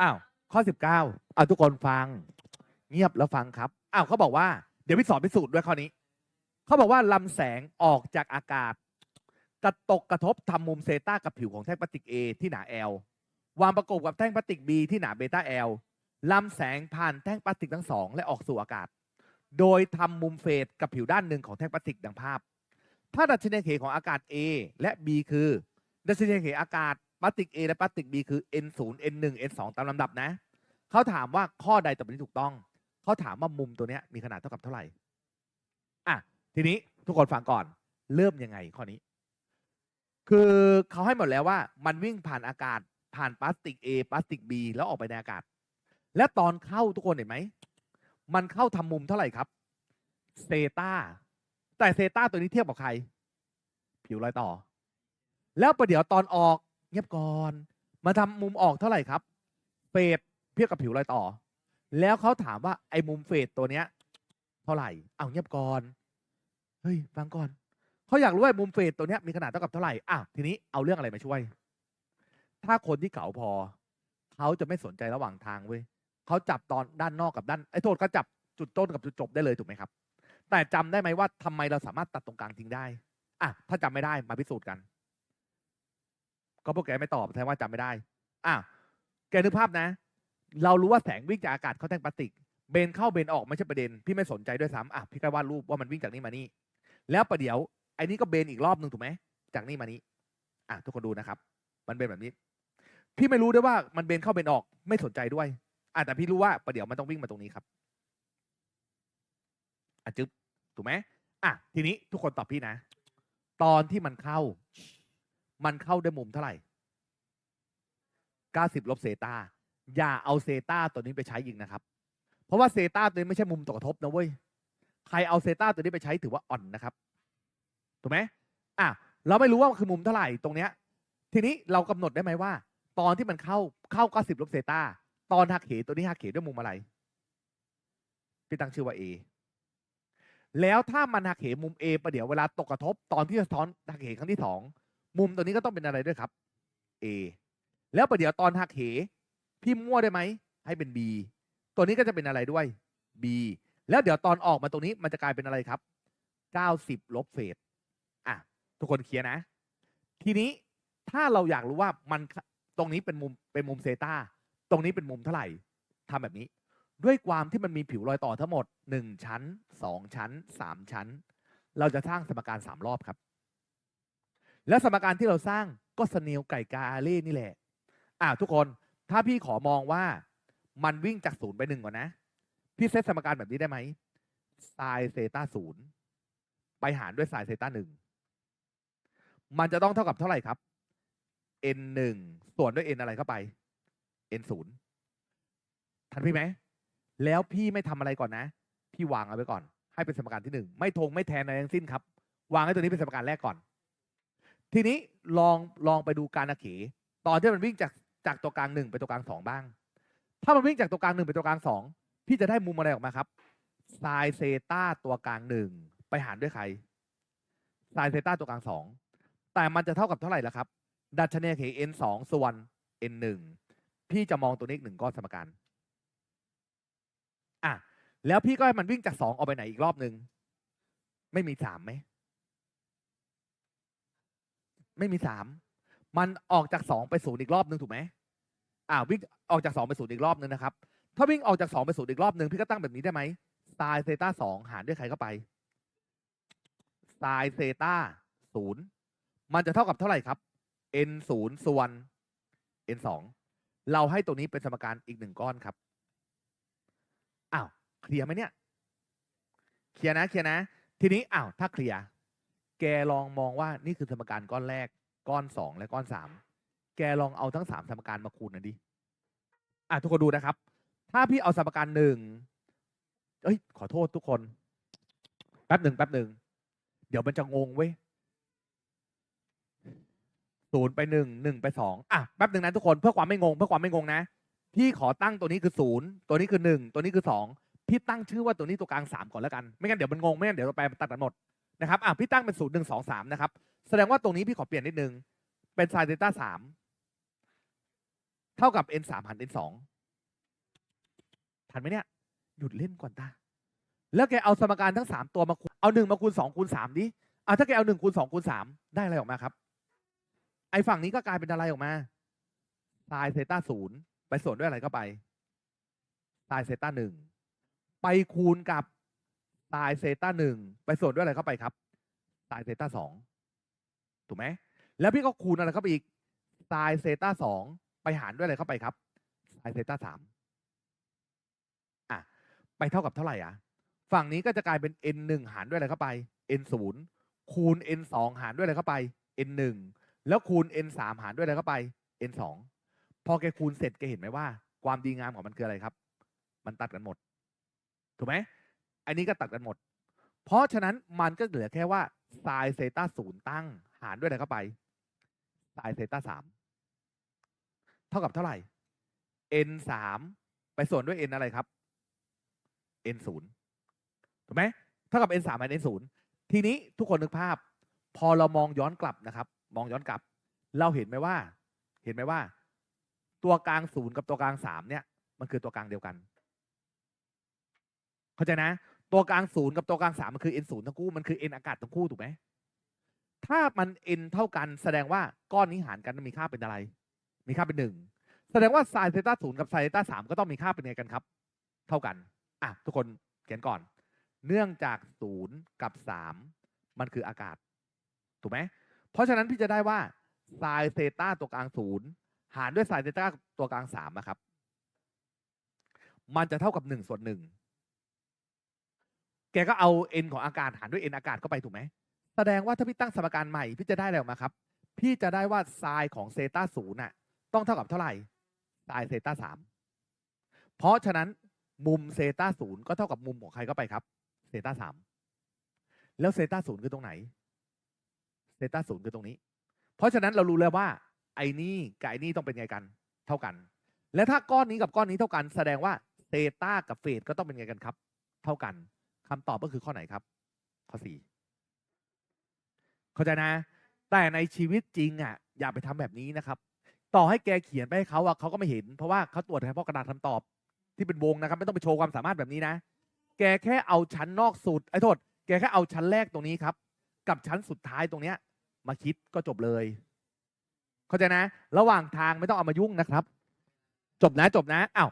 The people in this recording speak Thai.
อ้าวข้อสิบเก้าอ้าวทุกคนฟัง เงียบแล้วฟังครับอ้าวเขาบอกว่าเดี๋ยวพี่สอนพิสูจน์ด้วยข้อนี้ เขาบอกว่าลำแสงออกจากอากาศ กระตกกระทบทำมุมเซตากับผิวของแท่งพลาสติก A ที่หนา L วางประกบกับแท่งพลาสติก B ที่หนาเบต้า L ลำแสงผ่านแท่งพลาสติกทั้งสองและออกสู่อากาศ โดยทำมุมเฟสกับผิวด้านหนึ่งของแท่งพลาสติกดังภาพ ถ้าดัชนีเขของอากาศ A และ B คือ ดัชนีเขอากาศ พลาสติก A และพลาสติก B คือ N0 N1 N2 ตามลำดับนะ เขาถามว่าข้อใดต่อไปนี้ถูกต้อง เขาถามว่ามุมตัวเนี้ยมีขนาดเท่ากับเท่าไหร่ อะ ทีนี้ทุกคนฟังก่อน เริ่มยังไงข้อนี้ คือเขาให้หมดแล้วว่า มันวิ่งผ่านอากาศ ผ่านพลาสติก A พลาสติก B แล้วออกไปในอากาศ และตอนเข้าทุกคนเห็นไหม มันเข้าทำมุมเท่าไหร่ครับ เซตาแต่เซตาตัวนี้เทียบกับใคร ผิวรอยต่อ แล้วประเดี๋ยวตอนออก เงียบก่อน มาทำมุมออกเท่าไหร่ครับ เฟดเทียบกับผิวรอยต่อ แล้วเขาถามว่าไอ้มุมเฟดตัวเนี้ย เท่าไหร่ เอาเงียบก่อน เฮ้ยฟังก่อนเขาอยากรู้ว่ามุมเฟดตัวเนี้ยมีขนาดเท่ากับเท่าไหร่อ้าวทีนี้เอาเรื่องอะไรมาช่วย ถ้าคนที่เก๋าพอ เขาจะไม่สนใจระหว่างทางเว้ยเขาจับตอนด้านนอกกับด้านไอ้โทษเขาจับจุดต้นกับจุดจบได้เลยถูกไหมครับ แต่จำได้ไหมว่าทำไมเราสามารถตัดตรงกลางทิ้งได้อะถ้าจำไม่ได้มาพิสูจน์กัน ก็พวกแกไม่ตอบแสดงว่าจำไม่ได้อะแกนึกภาพนะ เรารู้ว่าแสงวิ่งจากอากาศเข้าแท่งพลาสติก เบนเข้าเบนออกไม่ใช่ประเด็น พี่ไม่สนใจด้วยซ้ำอะพี่ก็วาดรูปว่ามันวิ่งจากนี่มานี่ แล้วประเดี๋ยวไอ้นี่ก็เบนอีกรอบหนึ่งถูกไหมจากนี่มานี้อะทุกคนดูนะครับ มันเป็นแบบนี้ พี่ไม่รู้ด้วยว่ามันเบนเข้าเบนออกไม่สนใจด้วยอะแต่พี่รู้ว่าประเดี๋ยวมันต้องวิ่งมาตรงนี้ครับอะจึ๊บถูกไหมอะทีนี้ทุกคนตอบพี่นะ ตอนที่มันเข้า มันเข้าได้มุมเท่าไหร่90ลบเซตาอย่าเอาเซตาตัวนี้ไปใช้ยิงนะครับ เพราะว่าเซตาตัวนี้ไม่ใช่มุมตกกระทบนะเว้ย ใครเอาเซตาตัวนี้ไปใช้ถือว่าอ่อนนะครับ ถูกไหมอะ เราไม่รู้ว่ามันคือมุมเท่าไหร่ตรงเนี้ย ทีนี้เรากำหนดได้ไหมว่า ตอนที่มันเข้าเข้า90ลบเซตาตอนหักเหตัวนี้หักเหด้วยมุมอะไร พี่ตั้งชื่อว่า A แล้วถ้ามันหักเหมุม A ประเดี๋ยวเวลาตกกระทบ ตอนที่สะท้อนหักเหครั้งที่สอง มุมตัวนี้ก็ต้องเป็นอะไรด้วยครับ A แล้วประเดี๋ยวตอนหักเห พี่มั่วได้ไหม ให้เป็น B ตัวนี้ก็จะเป็นอะไรด้วย B แล้วเดี๋ยวตอนออกมาตรงนี้มันจะกลายเป็นอะไรครับ 90 ลบเฟสอะ ทุกคนเคลียร์นะ ทีนี้ถ้าเราอยากรู้ว่ามันตรงนี้เป็นมุมเป็นมุมเซตาตรงนี้เป็นมุมเท่าไหร่ทำแบบนี้ ด้วยความที่มันมีผิวรอยต่อทั้งหมด 1 ชั้น 2 ชั้น 3 ชั้น เราจะสร้างสมการ 3 รอบครับ แล้วสมการที่เราสร้างก็สเนลไก่กาอาเล่นี่แหละอ่าทุกคนถ้าพี่ขอมองว่ามันวิ่งจากศูนย์ไปหนึ่งก่อนนะ พี่เซตสมการแบบนี้ได้ไหมไซเซตาศูนย์ไปหารด้วยไซเซตาหนึ่งมันจะต้องเท่ากับเท่าไหร่ครับ n หนึ่งส่วนด้วย n อะไรเข้าไป n ศูนย์ทันพี่ไหม แล้วพี่ไม่ทำอะไรก่อนนะ พี่วางเอาไว้ก่อน ให้เป็นสมการที่หนึ่งไม่ทงไม่แทนอะไรทั้งสิ้นครับ วางให้ตัวนี้เป็นสมการแรกก่อน ทีนี้ลองลองไปดูการอาเขตอนที่มันวิ่งจากจากตัวกลางหนึ่งไปตัวกลางสองบ้าง ถ้ามันวิ่งจากตัวกลางหนึ่งไปตัวกลางสองพี่จะได้มุมอะไรออกมาครับไซเซต้าตัวกลางหนึ่งไปหารด้วยใครไซเซต้าตัวกลางสองแต่มันจะเท่ากับเท่าไหร่ล่ะครับ ดัชนีเข n สองส่วน n หนึ่งพี่จะมองตัวนี้หนึ่งก้อนสมการอะแล้วพี่ก็ให้มันวิ่งจากสองออกไปไหนอีกรอบหนึ่งไม่มีสามไหม ไม่มีสามมันออกจากสองไปศูนย์อีกรอบหนึ่งถูกไหมอ่าวิ่งออกจากสองไปศูนย์อีกรอบหนึ่งนะครับ ถ้าวิ่งออกจากสองไปศูนย์อีกรอบหนึ่งพี่ก็ตั้งแบบนี้ได้ไหมไซเซต้าสองหารด้วยใครเข้าไปไซเซต้าศูนย์มันจะเท่ากับเท่าไหร่ครับ n ศูนย์ส่วน n สองเราให้ตัวนี้เป็นสมการอีกหนึ่งก้อนครับอ้าวเคลียร์ไหมเนี่ยเคลียร์นะเคลียร์นะ ทีนี้อ้าวถ้าเคลียร์ แกลองมองว่านี่คือสมการก้อนแรก ก้อนสองและก้อนสามแกลองเอาทั้งสามสมการมาคูณน่อยดิอะทุกคนดูนะครับ ถ้าพี่เอาสมการหนึ่งเอ้ยขอโทษทุกคนแป๊บหนึ่งแป๊บหนึ่งเดี๋ยวมันจะงงเว้ยศูนย์ไปหนึ่งหนึ่งไปสองอะแป๊บหนึ่งนะทุกคนเพื่อความไม่งง เพื่อความไม่งงนะพี่ขอตั้งตัวนี้คือศูนย์ตัวนี้คือหนึ่งตัวนี้คือสองพี่ตั้งชื่อว่าตัวนี้ตัวกลางสามก่อนแล้วกัน ไม่งั้นเดี๋ยวมันงงไม่งั้นเดี๋ยวเราไปตัดกันหมด นะครับอะพี่ตั้งเป็นศูนย์หนึ่งสองสามนะครับ แสดงว่าตรงนี้พี่ขอเปลี่ยนนิดนึง เป็นไซน์เดต้าสามเท่ากับ n สามหาร n สองทันไหมเนี่ย หยุดเล่นก่อนตาแล้วแกเอาสมการทั้งสามตัวมาคูณเอาหนึ่งมาคูณสองคูณสามดิอะถ้าแกเอาหนึ่งคูณสองคูณสามได้อะไรออกมาครับ ไอ้ฝั่งนี้ก็กลายเป็นอะไรออกมาไซน์เซต้าศูนย์ไปส่วนด้วยอะไรก็ไปไซน์เซต้าหนึ่งไปคูณกับ ไซน์เซต้าหนึ่งไปส่วนด้วยอะไรเข้าไปครับไซน์เซต้าสองถูกไหมแล้วพี่ก็คูณอะไรเข้าไปอีกไซน์เซต้าสองไปหารด้วยอะไรเข้าไปครับไซน์เซต้าสามอะไปเท่ากับเท่าไหร่อะฝั่งนี้ก็จะกลายเป็น n หนึ่งหารด้วยอะไรเข้าไป n ศูนย์คูณ n สองหารด้วยอะไรเข้าไป n หนึ่งแล้วคูณ n สามหารด้วยอะไรเข้าไป n สองพอแกคูณเสร็จแกเห็นไหมว่า ความดีงามของมันคืออะไรครับ มันตัดกันหมด ถูกไหม อันนี้ก็ตัดกันหมด เพราะฉะนั้นมันก็เหลือแค่ว่า sin เซต้าศูนย์ตั้ง หารด้วยอะไรเข้าไป sin เซต้าสามเท่ากับเท่าไหร่ n สามไปส่วนด้วย n อะไรครับ n ศูนย์ถูกไหมเท่ากับ n สามหาร n ศูนย์ทีนี้ทุกคนนึกภาพ พอเรามองย้อนกลับนะครับ มองย้อนกลับ เราเห็นไหมว่า เห็นไหมว่า ตัวกลางศูนย์กับตัวกลางสามเนี่ย มันคือตัวกลางเดียวกัน เข้าใจนะ ตัวกลางศูนย์กับตัวกลางสามมันคือ n ศูนย์ทั้งคู่มันคือ n อากาศทั้งคู่ถูกไหมถ้ามัน n เท่ากันแสดงว่าก้อนนี้หารกันมีค่าเป็นอะไร มีค่าเป็นหนึ่งแสดงว่า sin เซต้าศูนย์กับ sin เซต้าสามก็ต้องมีค่าเป็นไงกันครับ เท่ากันอะทุกคนเขียนก่อน เนื่องจากศูนย์กับสามมันคืออากาศ ถูกไหมเพราะฉะนั้นพี่จะได้ว่าไซน์เซต้าตัวกลางศูนย์หารด้วยไซน์เซต้าตัวกลางสามนะครับ มันจะเท่ากับหนึ่งส่วนหนึ่ง แกก็เอา n ของอากาศหารด้วย n อากาศเข้าไปถูกไหม แสดงว่าถ้าพี่ตั้งสมการใหม่พี่จะได้อะไรออกมาครับ พี่จะได้ว่าไซน์ของเซต้าศูนย์น่ะต้องเท่ากับเท่าไหร่ไซน์เซต้าสามเพราะฉะนั้นมุมเซต้าศูนย์ก็เท่ากับมุมของใครเข้าไปครับเซต้าสามแล้วเซต้าศูนย์คือตรงไหนเซต้าศูนย์คือตรงนี้ เพราะฉะนั้นเรารู้แล้วว่า ไอ้นี่กับไอ้นี่ต้องเป็นไงกัน เท่ากัน และถ้าก้อนนี้กับก้อนนี้เท่ากัน แสดงว่าเซต้ากับเฟสก็ต้องเป็นไงกันครับ เท่ากัน คำตอบก็คือข้อไหนครับ ข้อสี่เข้าใจนะ แต่ในชีวิตจริงอะ อย่าไปทำแบบนี้นะครับ ต่อให้แกเขียนไปให้เขาอะเขาก็ไม่เห็น เพราะว่าเขาตรวจเฉพาะกระดาษคำตอบที่เป็นวงนะครับ ไม่ต้องไปโชว์ความสามารถแบบนี้นะ แกแค่เอาชั้นนอกสุดไอ้โทษ แกแค่เอาชั้นแรกตรงนี้ครับ กับชั้นสุดท้ายตรงเนี้ย มาคิดก็จบเลย เข้าใจนะ ระหว่างทางไม่ต้องเอามายุ่งนะครับ จบนะจบนะอ้าว